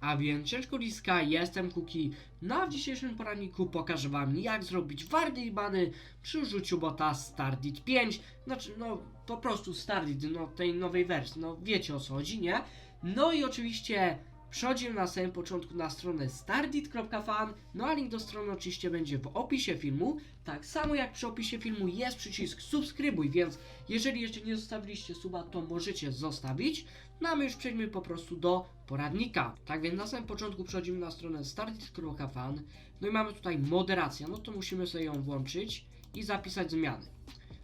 A więc ciężko liska, jestem Kuki. No a w dzisiejszym poradniku pokażę wam jak zrobić wardy i bany przy użyciu bota Stardit 5. Znaczy no po prostu Stardit, no tej nowej wersji, no wiecie o co chodzi, nie? No i oczywiście przechodzimy na samym początku na stronę stardit.fan, no a link do strony oczywiście będzie w opisie filmu. Tak samo jak przy opisie filmu jest przycisk subskrybuj, więc jeżeli jeszcze nie zostawiliście suba, to możecie zostawić. No a my już przejdźmy po prostu do poradnika. Tak więc na samym początku przechodzimy na stronę stardit.fan, no i mamy tutaj moderację, no to musimy sobie ją włączyć i zapisać zmiany.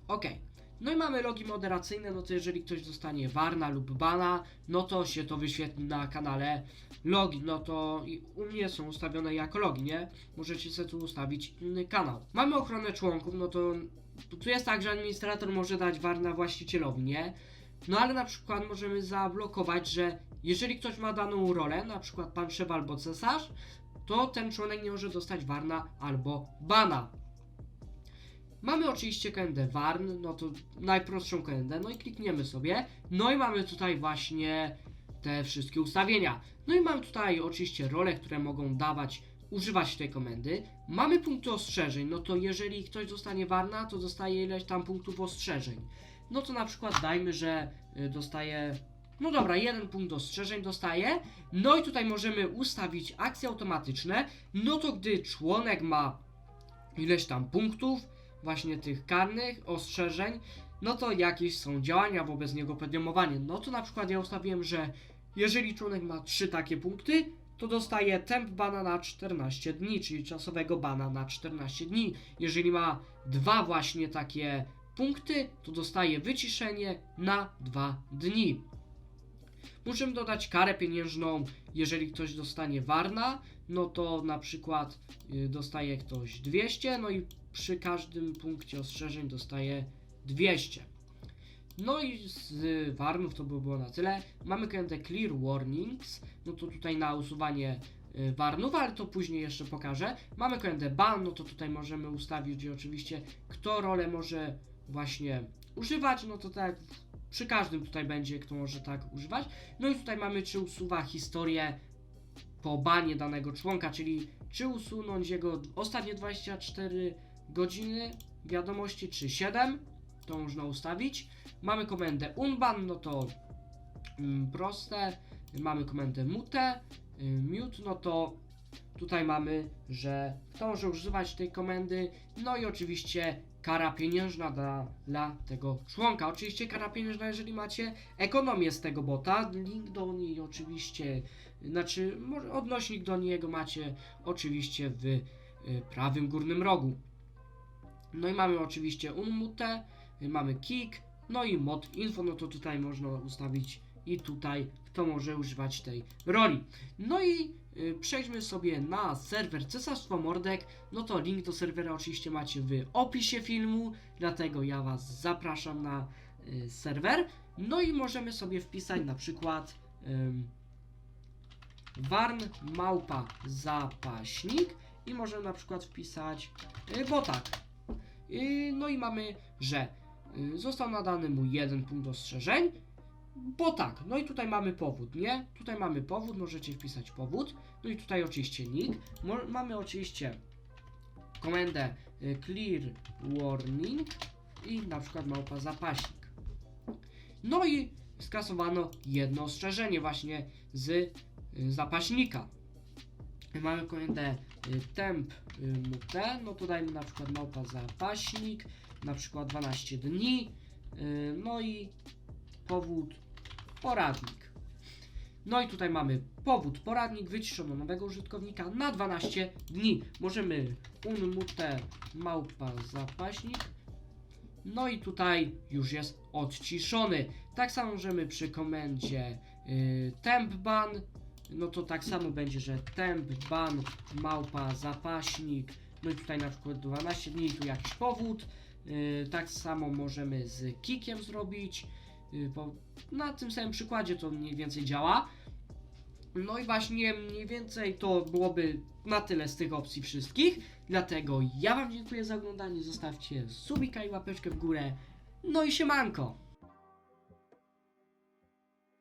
Ok. No i mamy logi moderacyjne, no to jeżeli ktoś dostanie warna lub bana, no to się to wyświetli na kanale logi, no to u mnie są ustawione jako logi, nie? Możecie sobie tu ustawić inny kanał. Mamy ochronę członków, no to tu jest tak, że administrator może dać warna właścicielowi, nie? No ale na przykład możemy zablokować, że jeżeli ktoś ma daną rolę, na przykład pan szef albo cesarz, to ten członek nie może dostać warna albo bana. Mamy oczywiście komendę warn, no to najprostszą komendę, no i klikniemy sobie. No i mamy tutaj właśnie te wszystkie ustawienia. No i mamy tutaj oczywiście role, które mogą dawać, używać tej komendy. Mamy punkty ostrzeżeń, no to jeżeli ktoś dostanie warna, to dostaje ileś tam punktów ostrzeżeń. No to na przykład dajmy, że y, dostaje no dobra, jeden punkt ostrzeżeń dostaje. No i tutaj możemy ustawić akcje automatyczne. No to gdy członek ma ileś tam punktów, właśnie tych karnych, ostrzeżeń, no to jakieś są działania wobec niego podejmowane. No to na przykład ja ustawiłem, że jeżeli członek ma trzy takie punkty, to dostaje temp bana na 14 dni, czyli czasowego bana na 14 dni. Jeżeli ma dwa właśnie takie punkty, to dostaje wyciszenie na 2 dni. Możemy dodać karę pieniężną, jeżeli ktoś dostanie warna, no to na przykład y, dostaje ktoś 200, no i przy każdym punkcie ostrzeżeń dostaje 200. No i z warnów to by było na tyle. Mamy komendę Clear Warnings, no to tutaj na usuwanie y, warnów, ale to później jeszcze pokażę. Mamy komendę Ban, no to tutaj możemy ustawić oczywiście kto rolę może właśnie używać, no to tak przy każdym tutaj będzie kto może tak używać. No i tutaj mamy czy usuwa historię po banie danego członka, czyli czy usunąć jego ostatnie 24 godziny wiadomości, czy 7, to można ustawić. Mamy komendę unban, no to mm, proste. Mamy komendę mute, y, mute, no to tutaj mamy, że kto może używać tej komendy. No i oczywiście kara pieniężna dla, dla tego członka. Oczywiście kara pieniężna, jeżeli macie ekonomię z tego bota. Link do niej oczywiście, znaczy odnośnik do niego macie oczywiście w y, prawym górnym rogu. No i mamy oczywiście unmute, mamy kick, no i mod info, no to tutaj można ustawić i tutaj kto może używać tej roli. No i y, przejdźmy sobie na serwer Cesarstwo Mordek, no to link do serwera oczywiście macie w opisie filmu, dlatego ja Was zapraszam na y, serwer. No i możemy sobie wpisać na przykład ym, warn małpa zapaśnik i możemy na przykład wpisać y, botak. Y, no i mamy, że y, został nadany mu jeden punkt ostrzeżeń, bo tak, no i tutaj mamy powód, nie? Tutaj mamy powód, możecie wpisać powód. No i tutaj oczywiście nick. Mamy oczywiście komendę y, clear warning i na przykład małpa zapaśnik. No i skasowano jedno ostrzeżenie właśnie z y, zapaśnika. Mamy komendę y, temp y, mute, no to dajmy na przykład małpa zapaśnik, na przykład 12 dni, y, no i powód poradnik. No i tutaj mamy powód poradnik, wyciszono nowego użytkownika na 12 dni. Możemy unmute małpa zapaśnik. No i tutaj już jest odciszony. Tak samo możemy przy komendzie y, temp ban. No to tak samo będzie, że temp ban małpa zapaśnik. No i tutaj na przykład 12 dni, tu jakiś powód. Y, tak samo możemy z kikiem zrobić. Y, bo na tym samym przykładzie to mniej więcej działa. No i właśnie mniej więcej to byłoby na tyle z tych opcji wszystkich. Dlatego ja Wam dziękuję za oglądanie. Zostawcie subika i łapeczkę w górę. No i siemanko!